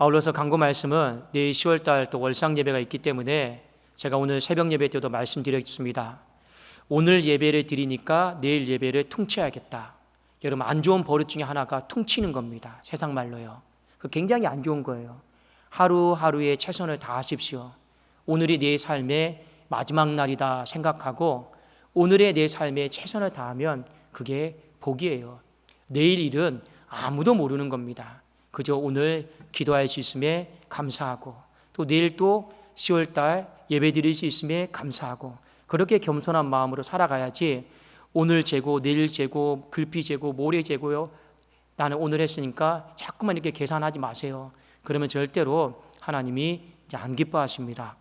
아울러서 강구 말씀은 내일 10월 달또 월상 예배가 있기 때문에 제가 오늘 새벽 예배 때도 말씀드렸습니다. 오늘 예배를 드리니까 내일 예배를 퉁쳐야겠다. 여러분 안 좋은 버릇 중에 하나가 퉁치는 겁니다. 세상 말로요. 그 굉장히 안 좋은 거예요. 하루하루에 최선을 다하십시오. 오늘이 내 삶의 마지막 날이다 생각하고 오늘의 내 삶에 최선을 다하면 그게 복이에요. 내일 일은 아무도 모르는 겁니다. 그저 오늘 기도할 수 있음에 감사하고 또 내일 또 10월 달 예배 드릴 수 있음에 감사하고 그렇게 겸손한 마음으로 살아가야지 오늘 재고 내일 재고 글피 재고 모레 재고요. 나는 오늘 했으니까 자꾸만 이렇게 계산하지 마세요. 그러면 절대로 하나님이 안 기뻐하십니다.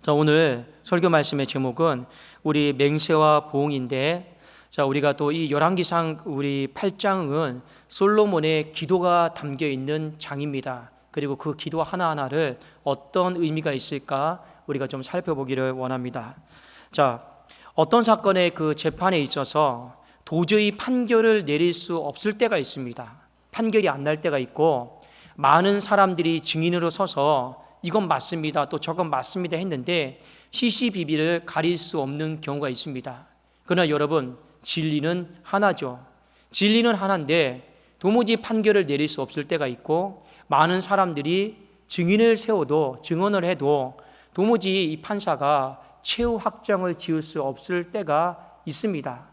자, 오늘 설교 말씀의 제목은 우리 맹세와 보응인데 자, 우리가 또 이 열왕기상 우리 8장은 솔로몬의 기도가 담겨 있는 장입니다. 그리고 그 기도 하나하나를 어떤 의미가 있을까 우리가 좀 살펴보기를 원합니다. 자, 어떤 사건의 그 재판에 있어서 도저히 판결을 내릴 수 없을 때가 있습니다. 판결이 안 날 때가 있고 많은 사람들이 증인으로 서서 이건 맞습니다. 또 저건 맞습니다 했는데 시시비비를 가릴 수 없는 경우가 있습니다. 그러나 여러분 진리는 하나죠. 진리는 하나인데 도무지 판결을 내릴 수 없을 때가 있고 많은 사람들이 증인을 세워도 증언을 해도 도무지 이 판사가 최후 확정을 지을 수 없을 때가 있습니다.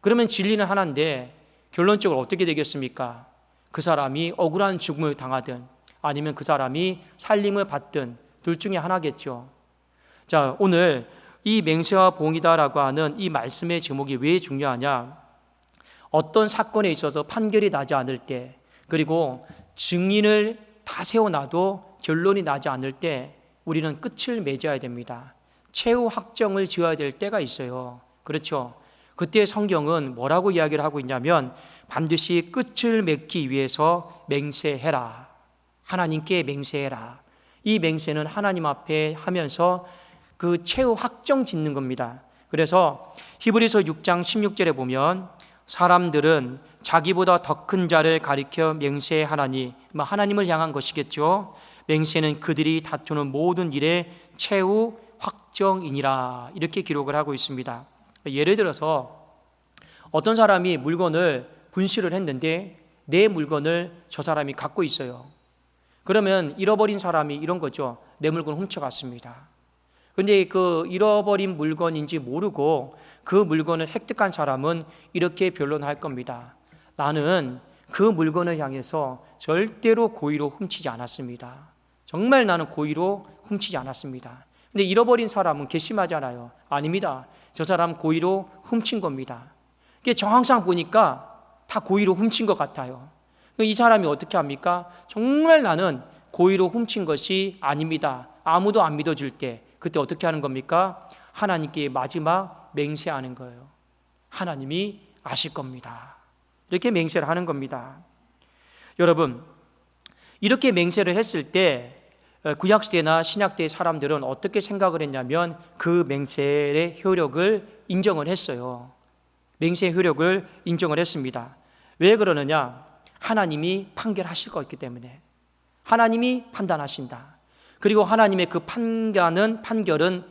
그러면 진리는 하나인데 결론적으로 어떻게 되겠습니까? 그 사람이 억울한 죽음을 당하든 아니면 그 사람이 살림을 받든 둘 중에 하나겠죠. 자, 오늘 이 맹세와 봉이다라고 하는 이 말씀의 제목이 왜 중요하냐? 어떤 사건에 있어서 판결이 나지 않을 때, 그리고 증인을 다 세워놔도 결론이 나지 않을 때 우리는 끝을 맺어야 됩니다. 최후 확정을 지어야 될 때가 있어요. 그렇죠? 그때 성경은 뭐라고 이야기를 하고 있냐면 반드시 끝을 맺기 위해서 맹세해라. 하나님께 맹세해라. 이 맹세는 하나님 앞에 하면서 그 최후 확정 짓는 겁니다. 그래서 히브리서 6장 16절에 보면 사람들은 자기보다 더 큰 자를 가리켜 맹세하나니 뭐 하나님을 향한 것이겠죠. 맹세는 그들이 다투는 모든 일의 최후 확정이니라 이렇게 기록을 하고 있습니다. 예를 들어서 어떤 사람이 물건을 분실을 했는데 내 물건을 저 사람이 갖고 있어요. 그러면 잃어버린 사람이 이런 거죠. 내 물건 훔쳐갔습니다. 근데 그 잃어버린 물건인지 모르고 그 물건을 획득한 사람은 이렇게 변론할 겁니다. 나는 그 물건을 향해서 절대로 고의로 훔치지 않았습니다. 정말 나는 고의로 훔치지 않았습니다. 근데 잃어버린 사람은 괘씸하잖아요. 아닙니다. 저 사람 고의로 훔친 겁니다. 이게 정황상 보니까 다 고의로 훔친 것 같아요. 이 사람이 어떻게 합니까? 정말 나는 고의로 훔친 것이 아닙니다. 아무도 안 믿어줄 때 그때 어떻게 하는 겁니까? 하나님께 마지막 맹세하는 거예요. 하나님이 아실 겁니다. 이렇게 맹세를 하는 겁니다. 여러분, 이렇게 맹세를 했을 때 어, 구약시대나 신약시대 사람들은 어떻게 생각을 했냐면 그 맹세의 효력을 인정을 했어요. 맹세의 효력을 인정을 했습니다. 왜 그러느냐? 하나님이 판결하실 거기 때문에. 하나님이 판단하신다. 그리고 하나님의 그 판결은 판결은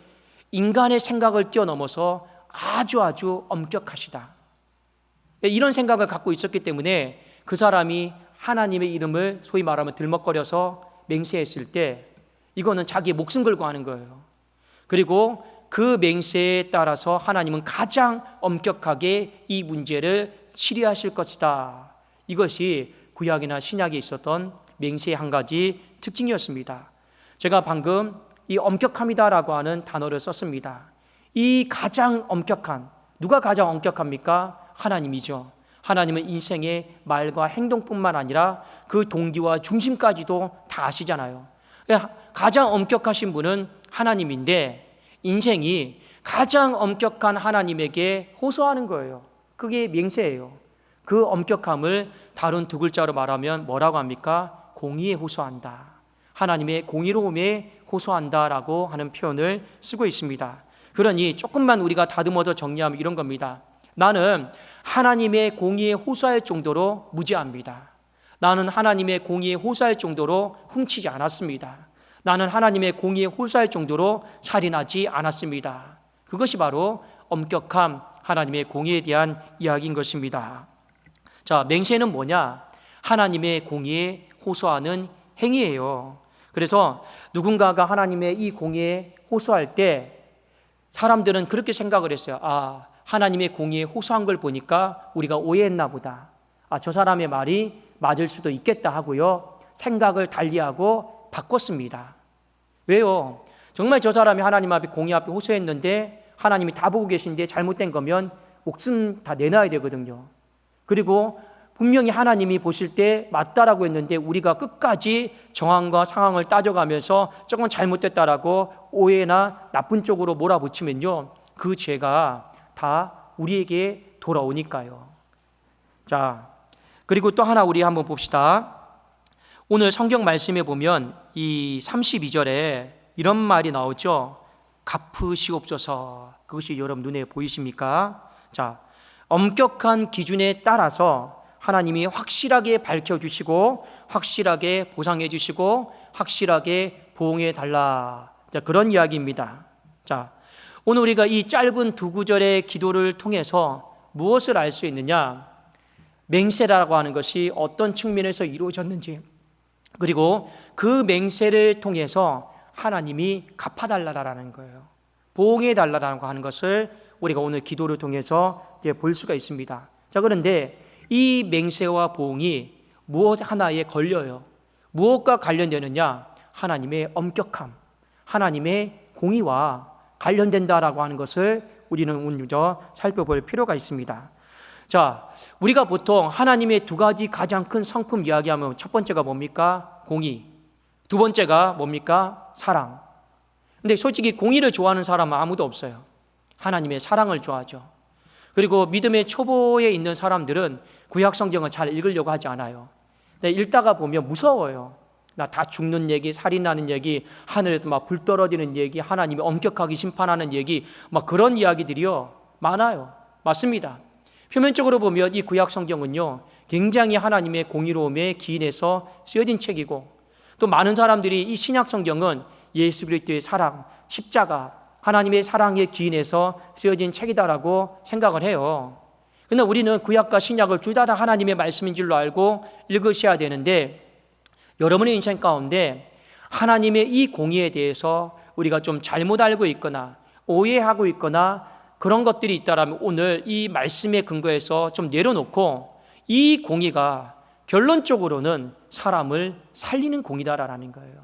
인간의 생각을 뛰어넘어서 아주 아주 엄격하시다. 이런 생각을 갖고 있었기 때문에 그 사람이 하나님의 이름을 소위 말하면 들먹거려서 맹세했을 때 이거는 자기의 목숨 걸고 하는 거예요. 그리고 그 맹세에 따라서 하나님은 가장 엄격하게 이 문제를 치료하실 것이다. 이것이 구약이나 신약에 있었던 맹세의 한 가지 특징이었습니다. 제가 방금 이 엄격함이다라고 하는 단어를 썼습니다. 이 가장 엄격한 누가 가장 엄격합니까? 하나님이죠. 하나님은 인생의 말과 행동뿐만 아니라 그 동기와 중심까지도 다 아시잖아요. 가장 엄격하신 분은 하나님인데 인생이 가장 엄격한 하나님에게 호소하는 거예요. 그게 맹세예요. 그 엄격함을 다른 두 글자로 말하면 뭐라고 합니까? 공의에 호소한다. 하나님의 공의로움에 호소한다라고 하는 표현을 쓰고 있습니다. 그러니 조금만 우리가 다듬어서 정리하면 이런 겁니다. 나는 하나님의 공의에 호소할 정도로 무지합니다. 나는 하나님의 공의에 호소할 정도로 훔치지 않았습니다. 나는 하나님의 공의에 호소할 정도로 살인하지 않았습니다. 그것이 바로 엄격함 하나님의 공의에 대한 이야기인 것입니다. 자, 맹세는 뭐냐? 하나님의 공의에 호소하는 행위예요. 그래서 누군가가 하나님의 이 공의에 호소할 때 사람들은 그렇게 생각을 했어요. 아, 하나님의 공의에 호소한 걸 보니까 우리가 오해했나 보다. 아, 저 사람의 말이 맞을 수도 있겠다 하고요. 생각을 달리하고 바꿨습니다. 왜요? 정말 저 사람이 하나님 앞에 공의 앞에 호소했는데 하나님이 다 보고 계신데 잘못된 거면 목숨 다 내놔야 되거든요. 그리고 분명히 하나님이 보실 때 맞다라고 했는데 우리가 끝까지 정황과 상황을 따져가면서 조금 잘못됐다라고 오해나 나쁜 쪽으로 몰아붙이면요. 그 죄가 다 우리에게 돌아오니까요. 자, 그리고 또 하나 우리 한번 봅시다. 오늘 성경 말씀에 보면 이 32절에 이런 말이 나오죠. 갚으시옵소서. 그것이 여러분 눈에 보이십니까? 자, 엄격한 기준에 따라서 하나님이 확실하게 밝혀 주시고 확실하게 보상해 주시고 확실하게 보응해 달라. 자, 그런 이야기입니다. 자, 오늘 우리가 이 짧은 두 구절의 기도를 통해서 무엇을 알 수 있느냐? 맹세라고 하는 것이 어떤 측면에서 이루어졌는지 그리고 그 맹세를 통해서 하나님이 갚아달라라는 거예요. 보응해 달라라고 하는 것을 우리가 오늘 기도를 통해서 이제 볼 수가 있습니다. 자, 그런데 이 맹세와 보응이 무엇 하나에 걸려요. 무엇과 관련되느냐? 하나님의 엄격함, 하나님의 공의와 관련된다라고 하는 것을 우리는 오늘 살펴볼 필요가 있습니다. 자, 우리가 보통 하나님의 두 가지 가장 큰 성품 이야기하면 첫 번째가 뭡니까? 공의. 두 번째가 뭡니까? 사랑. 근데 솔직히 공의를 좋아하는 사람은 아무도 없어요. 하나님의 사랑을 좋아하죠. 그리고 믿음의 초보에 있는 사람들은 구약 성경을 잘 읽으려고 하지 않아요. 읽다가 보면 무서워요. 나 다 죽는 얘기, 살인하는 얘기, 하늘에서 막 불 떨어지는 얘기, 하나님이 엄격하게 심판하는 얘기, 막 그런 이야기들이요. 많아요. 맞습니다. 표면적으로 보면 이 구약 성경은요. 굉장히 하나님의 공의로움에 기인해서 쓰여진 책이고 또 많은 사람들이 이 신약 성경은 예수 그리스도의 사랑, 십자가, 하나님의 사랑에 기인해서 쓰여진 책이다라고 생각을 해요. 근데 우리는 구약과 신약을 둘다다 하나님의 말씀인 줄로 알고 읽으셔야 되는데 여러분의 인생 가운데 하나님의 이 공의에 대해서 우리가 좀 잘못 알고 있거나 오해하고 있거나 그런 것들이 있다라면 오늘 이 말씀에 근거해서 좀 내려놓고 이 공의가 결론적으로는 사람을 살리는 공이다라는 거예요.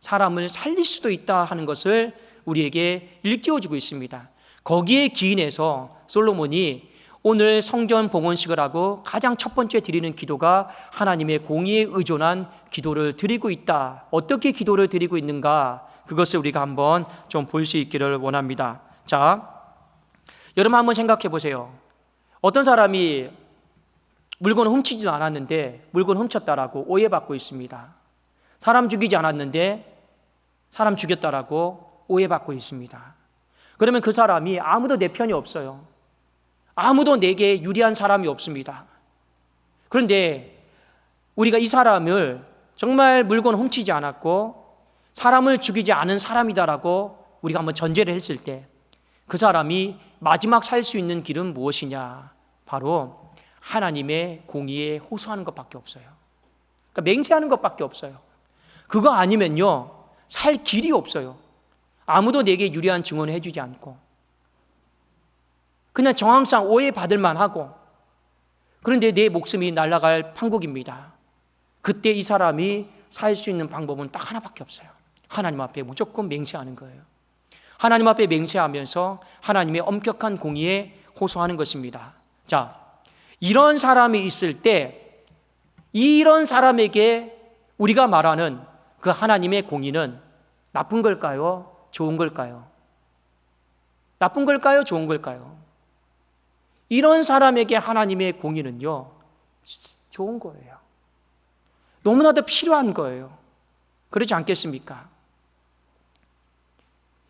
사람을 살릴 수도 있다 하는 것을 우리에게 일깨워주고 있습니다. 거기에 기인해서 솔로몬이 오늘 성전 봉헌식을 하고 가장 첫 번째 드리는 기도가 하나님의 공의에 의존한 기도를 드리고 있다. 어떻게 기도를 드리고 있는가? 그것을 우리가 한번 좀 볼 수 있기를 원합니다. 자, 여러분 한번 생각해 보세요. 어떤 사람이 물건을 훔치지도 않았는데 물건 훔쳤다라고 오해받고 있습니다. 사람 죽이지 않았는데 사람 죽였다라고 오해받고 있습니다. 그러면 그 사람이 아무도 내 편이 없어요. 아무도 내게 유리한 사람이 없습니다. 그런데 우리가 이 사람을 정말 물건 훔치지 않았고 사람을 죽이지 않은 사람이다라고 우리가 한번 전제를 했을 때 그 사람이 마지막 살 수 있는 길은 무엇이냐? 바로 하나님의 공의에 호소하는 것밖에 없어요. 그러니까 맹세하는 것밖에 없어요. 그거 아니면요, 살 길이 없어요. 아무도 내게 유리한 증언을 해주지 않고. 그냥 정황상 오해받을 만하고. 그런데 내 목숨이 날아갈 판국입니다. 그때 이 사람이 살 수 있는 방법은 딱 하나밖에 없어요. 하나님 앞에 무조건 맹세하는 거예요. 하나님 앞에 맹세하면서 하나님의 엄격한 공의에 호소하는 것입니다. 자, 이런 사람이 있을 때 이런 사람에게 우리가 말하는 그 하나님의 공의는 나쁜 걸까요? 좋은 걸까요? 나쁜 걸까요? 좋은 걸까요? 이런 사람에게 하나님의 공의는요, 좋은 거예요. 너무나도 필요한 거예요. 그렇지 않겠습니까?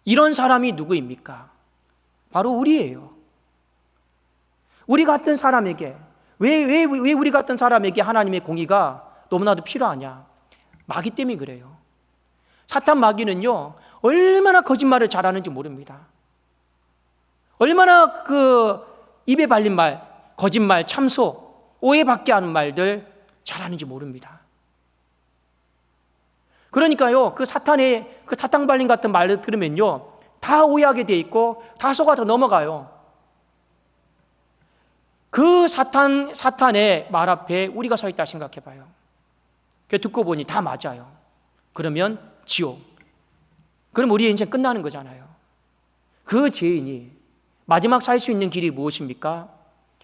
이런 사람이 누구입니까? 바로 우리예요. 우리 같은 사람에게 왜, 왜, 왜 우리 같은 사람에게 하나님의 공의가 너무나도 필요하냐? 마귀 때문에 그래요. 사탄 마귀는요, 얼마나 거짓말을 잘하는지 모릅니다. 얼마나 그 입에 발린 말, 거짓말, 참소, 오해받게 하는 말들 잘하는지 모릅니다. 그러니까요, 그 사탄의 그 사탕 발린 같은 말을 들으면요, 다 오해하게 돼 있고 다 속아서 넘어가요. 그 사탄 사탄의 말 앞에 우리가 서 있다 생각해 봐요. 그 듣고 보니 다 맞아요. 그러면 지옥. 그럼 우리의 인생 끝나는 거잖아요. 그 죄인이 마지막 살 수 있는 길이 무엇입니까?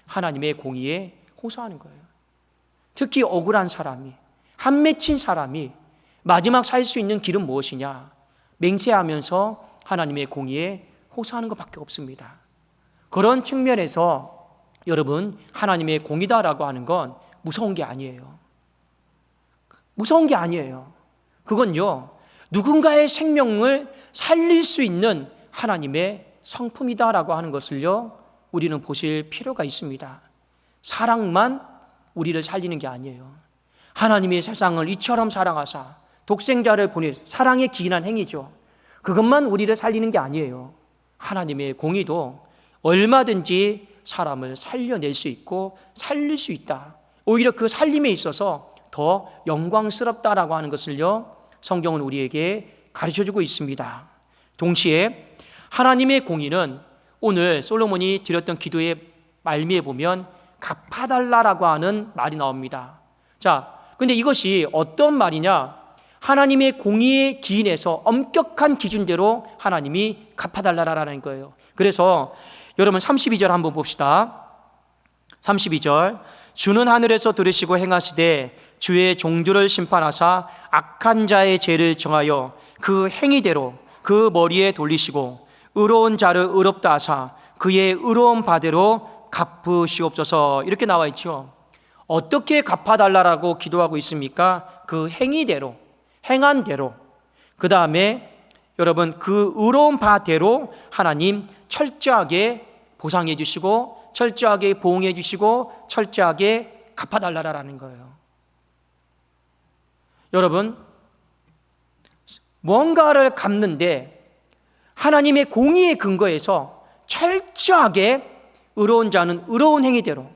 하나님의 공의에 호소하는 거예요. 특히 억울한 사람이 한 맺힌 사람이 마지막 살 수 있는 길은 무엇이냐? 맹세하면서 하나님의 공의에 호소하는 것밖에 없습니다. 그런 측면에서 여러분 하나님의 공의다라고 하는 건 무서운 게 아니에요. 무서운 게 아니에요. 그건요 누군가의 생명을 살릴 수 있는 하나님의 성품이다라고 하는 것을요 우리는 보실 필요가 있습니다. 사랑만 우리를 살리는 게 아니에요. 하나님이 세상을 이처럼 사랑하사 독생자를 보내 사랑의 기인한 행위죠. 그것만 우리를 살리는 게 아니에요. 하나님의 공의도 얼마든지 사람을 살려낼 수 있고 살릴 수 있다. 오히려 그 살림에 있어서 더 영광스럽다라고 하는 것을요. 성경은 우리에게 가르쳐 주고 있습니다. 동시에 하나님의 공의는 오늘 솔로몬이 드렸던 기도의 말미에 보면 갚아달라라고 하는 말이 나옵니다. 자, 근데 이것이 어떤 말이냐? 하나님의 공의의 기인에서 엄격한 기준대로 하나님이 갚아달라라는 거예요. 그래서 여러분 32절 한번 봅시다. 32절 주는 하늘에서 들으시고 행하시되 주의 종들을 심판하사 악한 자의 죄를 정하여 그 행위대로 그 머리에 돌리시고 의로운 자를 의롭다 하사 그의 의로운 바대로 갚으시옵소서 이렇게 나와 있죠. 어떻게 갚아달라라고 기도하고 있습니까? 그 행위대로 행한 대로 그 다음에 여러분 그 의로운 바대로 하나님 철저하게 보상해 주시고 철저하게 보응해 주시고 철저하게 갚아달라라는 거예요. 여러분 뭔가를 갚는데 하나님의 공의의 근거에서 철저하게 의로운 자는 의로운 행위대로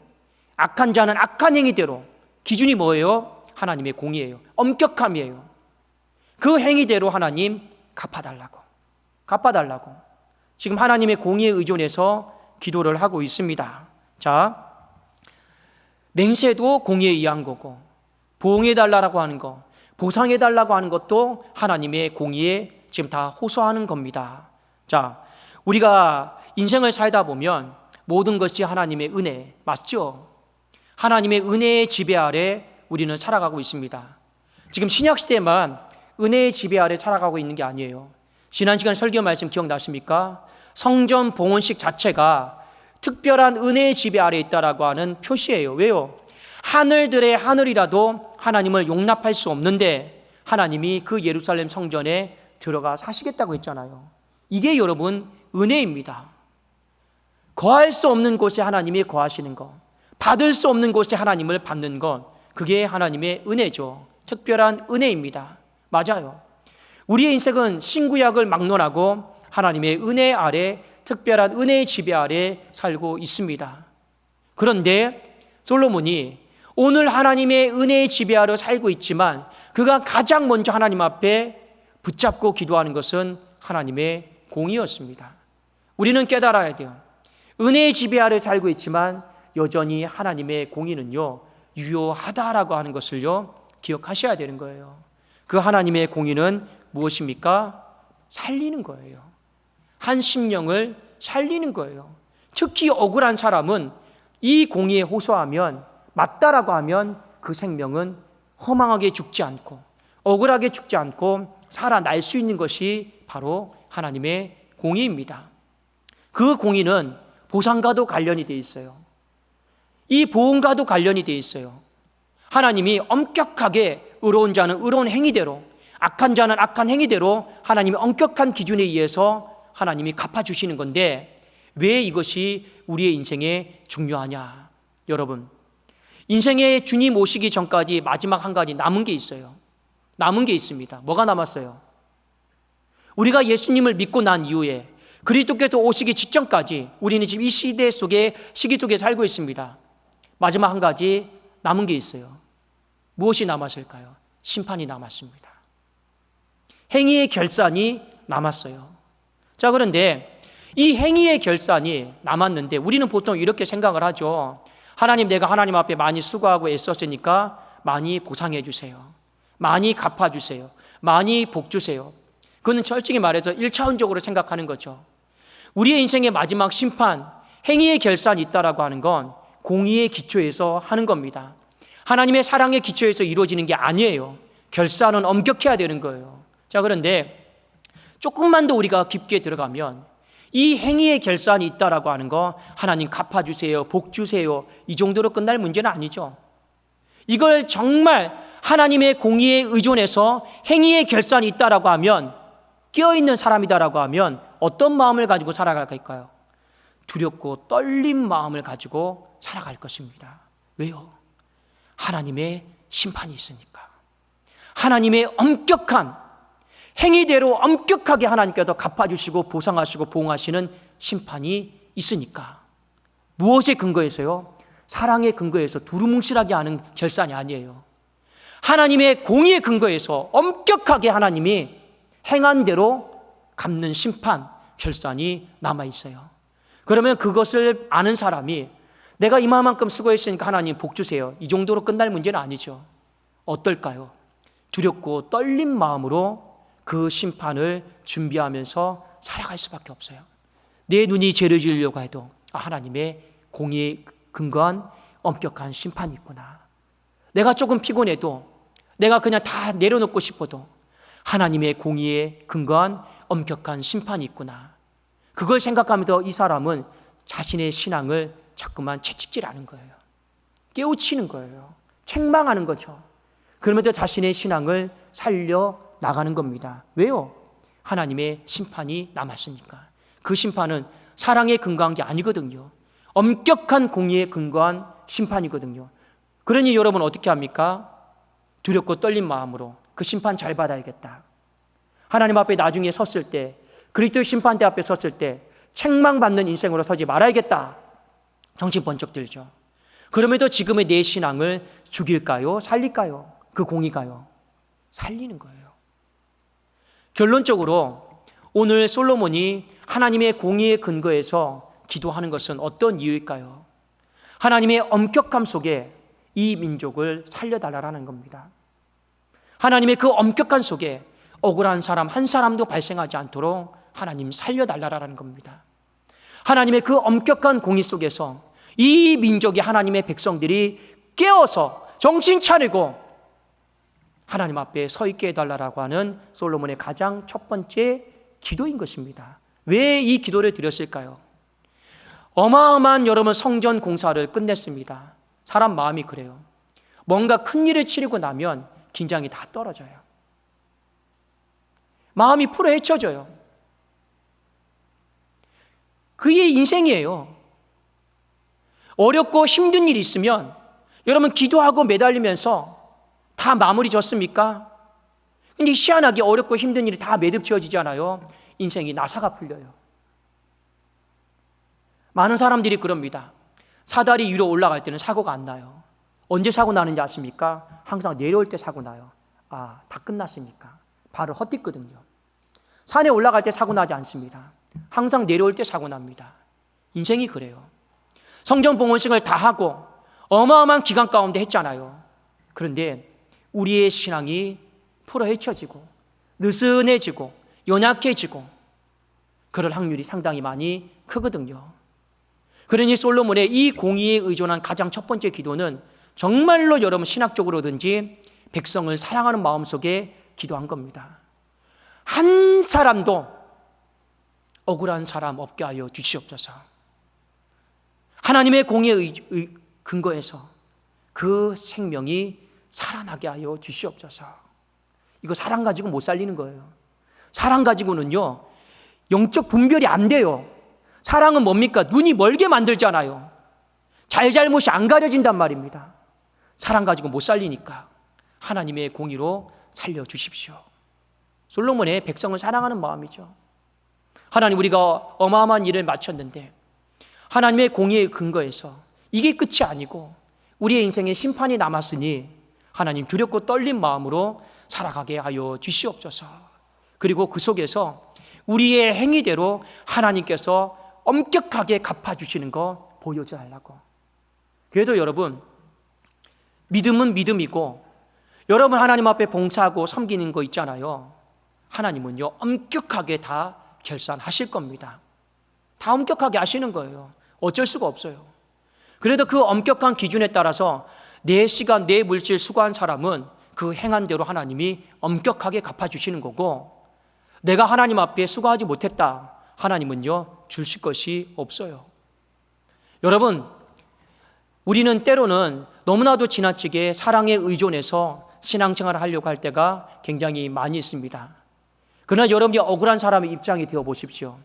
악한 자는 악한 행위대로 기준이 뭐예요? 하나님의 공의예요. 엄격함이에요. 그 행위대로 하나님 갚아달라고. 갚아달라고. 지금 하나님의 공의에 의존해서 기도를 하고 있습니다. 자, 맹세도 공의에 의한 거고, 보응해달라고 하는 거, 보상해달라고 하는 것도 하나님의 공의에 지금 다 호소하는 겁니다. 자, 우리가 인생을 살다 보면 모든 것이 하나님의 은혜, 맞죠? 하나님의 은혜의 지배 아래 우리는 살아가고 있습니다. 지금 신약 시대만 은혜의 지배 아래 살아가고 있는 게 아니에요. 지난 시간 설교 말씀 기억나십니까? 성전 봉헌식 자체가 특별한 은혜의 지배 아래 있다라고 하는 표시예요. 왜요? 하늘들의 하늘이라도 하나님을 용납할 수 없는데 하나님이 그 예루살렘 성전에 들어가 사시겠다고 했잖아요. 이게 여러분 은혜입니다. 거할 수 없는 곳에 하나님이 거하시는 것, 받을 수 없는 곳에 하나님을 받는 것, 그게 하나님의 은혜죠. 특별한 은혜입니다. 맞아요. 우리의 인생은 신구약을 막론하고 하나님의 은혜 아래 특별한 은혜의 지배 아래 살고 있습니다. 그런데 솔로몬이 오늘 하나님의 은혜의 지배 아래 살고 있지만 그가 가장 먼저 하나님 앞에 붙잡고 기도하는 것은 하나님의 공이었습니다. 우리는 깨달아야 돼요. 은혜의 지배 아래 살고 있지만 여전히 하나님의 공의는요 유효하다라고 하는 것을요 기억하셔야 되는 거예요. 그 하나님의 공의는 무엇입니까? 살리는 거예요. 한 심령을 살리는 거예요. 특히 억울한 사람은 이 공의에 호소하면 맞다라고 하면 그 생명은 허망하게 죽지 않고 억울하게 죽지 않고 살아날 수 있는 것이 바로 하나님의 공의입니다. 그 공의는 보상과도 관련이 돼 있어요. 이 보험과도 관련이 돼 있어요. 하나님이 엄격하게 의로운 자는 의로운 행위대로 악한 자는 악한 행위대로 하나님의 엄격한 기준에 의해서 하나님이 갚아주시는 건데 왜 이것이 우리의 인생에 중요하냐? 여러분, 인생의 주님 오시기 전까지 마지막 한 가지 남은 게 있어요. 남은 게 있습니다. 뭐가 남았어요? 우리가 예수님을 믿고 난 이후에 그리스도께서 오시기 직전까지 우리는 지금 이 시대 속에 시기 속에 살고 있습니다. 마지막 한 가지 남은 게 있어요. 무엇이 남았을까요? 심판이 남았습니다. 행위의 결산이 남았어요. 자, 그런데 이 행위의 결산이 남았는데 우리는 보통 이렇게 생각을 하죠. 하나님, 내가 하나님 앞에 많이 수고하고 애썼으니까 많이 보상해 주세요. 많이 갚아 주세요. 많이 복 주세요. 그거는 솔직히 말해서 1차원적으로 생각하는 거죠. 우리의 인생의 마지막 심판, 행위의 결산이 있다라고 하는 건 공의의 기초에서 하는 겁니다. 하나님의 사랑의 기초에서 이루어지는 게 아니에요. 결산은 엄격해야 되는 거예요. 자, 그런데 조금만 더 우리가 깊게 들어가면 이 행위의 결산이 있다라고 하는 거 하나님 갚아주세요, 복 주세요 이 정도로 끝날 문제는 아니죠. 이걸 정말 하나님의 공의에 의존해서 행위의 결산이 있다라고 하면 끼어 있는 사람이다라고 하면 어떤 마음을 가지고 살아갈까요? 두렵고 떨린 마음을 가지고 살아갈 것입니다. 왜요? 하나님의 심판이 있으니까. 하나님의 엄격한 행위대로 엄격하게 하나님께서 갚아주시고 보상하시고 보응하시는 심판이 있으니까. 무엇에 근거해서요? 사랑의 근거에서 두루뭉실하게 하는 결산이 아니에요. 하나님의 공의에 근거해서 엄격하게 하나님이 행한 대로 갚는 심판, 결산이 남아 있어요. 그러면 그것을 아는 사람이 내가 이만큼 수고했으니까 하나님 복 주세요. 이 정도로 끝날 문제는 아니죠. 어떨까요? 두렵고 떨린 마음으로 그 심판을 준비하면서 살아갈 수밖에 없어요. 내 눈이 죄를 지으려고 해도 아, 하나님의 공의에 근거한 엄격한 심판이 있구나. 내가 조금 피곤해도 내가 그냥 다 내려놓고 싶어도 하나님의 공의에 근거한 엄격한 심판이 있구나. 그걸 생각하면서 이 사람은 자신의 신앙을 자꾸만 채찍질하는 거예요. 깨우치는 거예요. 책망하는 거죠. 그러면서 자신의 신앙을 살려 나가는 겁니다. 왜요? 하나님의 심판이 남았으니까. 그 심판은 사랑에 근거한 게 아니거든요. 엄격한 공의에 근거한 심판이거든요. 그러니 여러분 어떻게 합니까? 두렵고 떨린 마음으로 그 심판 잘 받아야겠다. 하나님 앞에 나중에 섰을 때, 그리스도 심판대 앞에 섰을 때 책망받는 인생으로 서지 말아야겠다. 정신 번쩍 들죠. 그럼에도 지금의 내 신앙을 죽일까요? 살릴까요? 그 공의가요? 살리는 거예요. 결론적으로 오늘 솔로몬이 하나님의 공의에 근거해서 기도하는 것은 어떤 이유일까요? 하나님의 엄격함 속에 이 민족을 살려달라는 겁니다. 하나님의 그 엄격한 속에 억울한 사람 한 사람도 발생하지 않도록 하나님 살려달라는 겁니다. 하나님의 그 엄격한 공의 속에서 이 민족이 하나님의 백성들이 깨어서 정신 차리고 하나님 앞에 서 있게 해달라고 하는 솔로몬의 가장 첫 번째 기도인 것입니다. 왜 이 기도를 드렸을까요? 어마어마한 여러분 성전 공사를 끝냈습니다. 사람 마음이 그래요. 뭔가 큰 일을 치르고 나면 긴장이 다 떨어져요. 마음이 풀어 헤쳐져요. 그의 인생이에요. 어렵고 힘든 일이 있으면 여러분 기도하고 매달리면서 다 마무리 졌습니까? 근데 희한하게 어렵고 힘든 일이 다 매듭 지어지잖아요. 인생이 나사가 풀려요. 많은 사람들이 그럽니다. 사다리 위로 올라갈 때는 사고가 안 나요. 언제 사고 나는지 아십니까? 항상 내려올 때 사고 나요. 아, 다 끝났으니까. 발을 헛딛거든요. 산에 올라갈 때 사고 나지 않습니다. 항상 내려올 때 사고 납니다. 인생이 그래요. 성전 봉헌식을 다 하고 어마어마한 기간 가운데 했잖아요. 그런데 우리의 신앙이 풀어 헤쳐지고 느슨해지고 연약해지고 그럴 확률이 상당히 많이 크거든요. 그러니 솔로몬의 이 공의에 의존한 가장 첫 번째 기도는 정말로 여러분 신학적으로든지 백성을 사랑하는 마음 속에 기도한 겁니다. 한 사람도 억울한 사람 없게 하여 주시옵소서. 하나님의 공의의 근거에서 그 생명이 살아나게 하여 주시옵소서. 이거 사랑 가지고 못 살리는 거예요. 사랑 가지고는요, 영적 분별이 안 돼요. 사랑은 뭡니까? 눈이 멀게 만들잖아요. 잘잘못이 안 가려진단 말입니다. 사랑 가지고 못 살리니까 하나님의 공의로 살려 주십시오. 솔로몬의 백성을 사랑하는 마음이죠. 하나님 우리가 어마어마한 일을 마쳤는데 하나님의 공의에 근거해서 이게 끝이 아니고 우리의 인생에 심판이 남았으니 하나님 두렵고 떨린 마음으로 살아가게 하여 주시옵소서. 그리고 그 속에서 우리의 행위대로 하나님께서 엄격하게 갚아주시는 거 보여달라고. 그래도 여러분, 믿음은 믿음이고, 여러분 하나님 앞에 봉사하고 섬기는 거 있잖아요. 하나님은요, 엄격하게 다 결산하실 겁니다. 다 엄격하게 하시는 거예요. 어쩔 수가 없어요. 그래도 그 엄격한 기준에 따라서 내 시간, 내 물질 수고한 사람은 그 행한 대로 하나님이 엄격하게 갚아주시는 거고, 내가 하나님 앞에 수고하지 못했다. 하나님은요, 주실 것이 없어요. 여러분, 우리는 때로는 너무나도 지나치게 사랑에 의존해서 신앙생활을 하려고 할 때가 굉장히 많이 있습니다. 그러나 여러분이 억울한 사람의 입장이 되어 보십시오.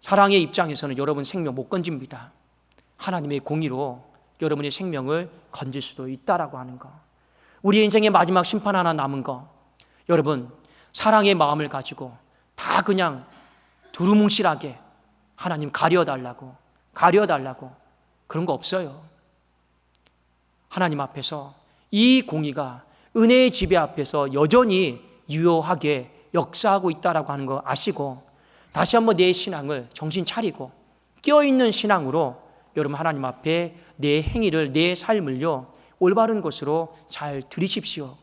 사랑의 입장에서는 여러분 생명 못 건집니다. 하나님의 공의로 여러분의 생명을 건질 수도 있다라고 하는 거. 우리 인생의 마지막 심판 하나 남은 거. 여러분, 사랑의 마음을 가지고 다 그냥 두루뭉실하게 하나님 가려달라고, 가려달라고 그런 거 없어요. 하나님 앞에서 이 공의가 은혜의 지배 앞에서 여전히 유효하게 역사하고 있다라고 하는 거 아시고 다시 한번 내 신앙을 정신 차리고 깨어있는 신앙으로 여러분 하나님 앞에 내 행위를 내 삶을요 올바른 것으로 잘 들이십시오.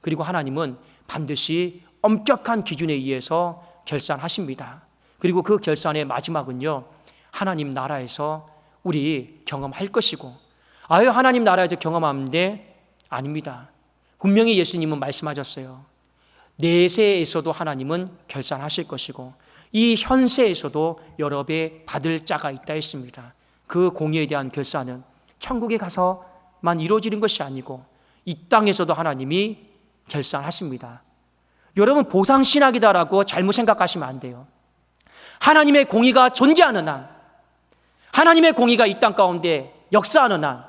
그리고 하나님은 반드시 엄격한 기준에 의해서 결산하십니다. 그리고 그 결산의 마지막은요 하나님 나라에서 우리 경험할 것이고 아유 하나님 나라에서 경험하는데 아닙니다. 분명히 예수님은 말씀하셨어요. 내세에서도 하나님은 결산하실 것이고 이 현세에서도 여러 배 받을 자가 있다 했습니다. 그 공의에 대한 결산은 천국에 가서만 이루어지는 것이 아니고 이 땅에서도 하나님이 결산하십니다. 여러분 보상 신학이다라고 잘못 생각하시면 안 돼요. 하나님의 공의가 존재하는 한, 하나님의 공의가 이 땅 가운데 역사하는 한,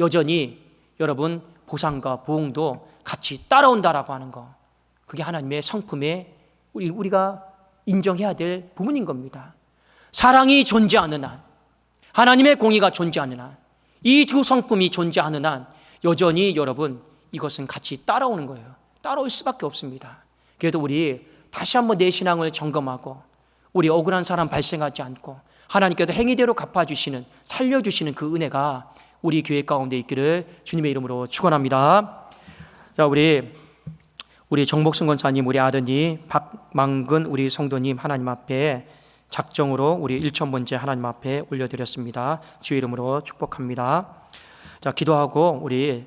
여전히 여러분 보상과 부흥도 같이 따라온다라고 하는 거. 그게 하나님의 성품에 우리, 우리가 인정해야 될 부분인 겁니다. 사랑이 존재하는 한, 하나님의 공의가 존재하는 한, 이 두 성품이 존재하는 한, 여전히 여러분 이것은 같이 따라오는 거예요. 따라올 수밖에 없습니다. 그래도 우리 다시 한번 내 신앙을 점검하고 우리 억울한 사람 발생하지 않고 하나님께서 행위대로 갚아주시는 살려주시는 그 은혜가 우리 교회 가운데 있기를 주님의 이름으로 축원합니다. 자 우리 우리 정복승 권사님, 우리 아드님, 박망근 우리 성도님 하나님 앞에 작정으로 우리 1천 번째 하나님 앞에 올려드렸습니다. 주 이름으로 축복합니다. 자 기도하고 우리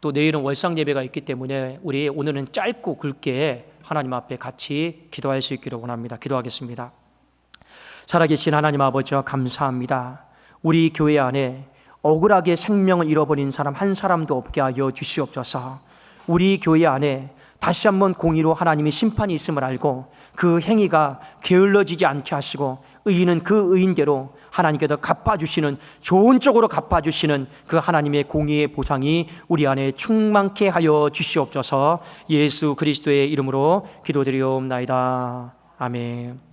또 내일은 월상 예배가 있기 때문에 우리 오늘은 짧고 굵게 하나님 앞에 같이 기도할 수 있기를 원합니다. 기도하겠습니다. 살아계신 하나님 아버지와 감사합니다. 우리 교회 안에 억울하게 생명을 잃어버린 사람 한 사람도 없게 하여 주시옵소서. 우리 교회 안에 다시 한번 공의로 하나님의 심판이 있음을 알고 그 행위가 게을러지지 않게 하시고 의인은 그 의인대로 하나님께서 갚아주시는 좋은 쪽으로 갚아주시는 그 하나님의 공의의 보상이 우리 안에 충만케 하여 주시옵소서 예수 그리스도의 이름으로 기도드리옵나이다. 아멘.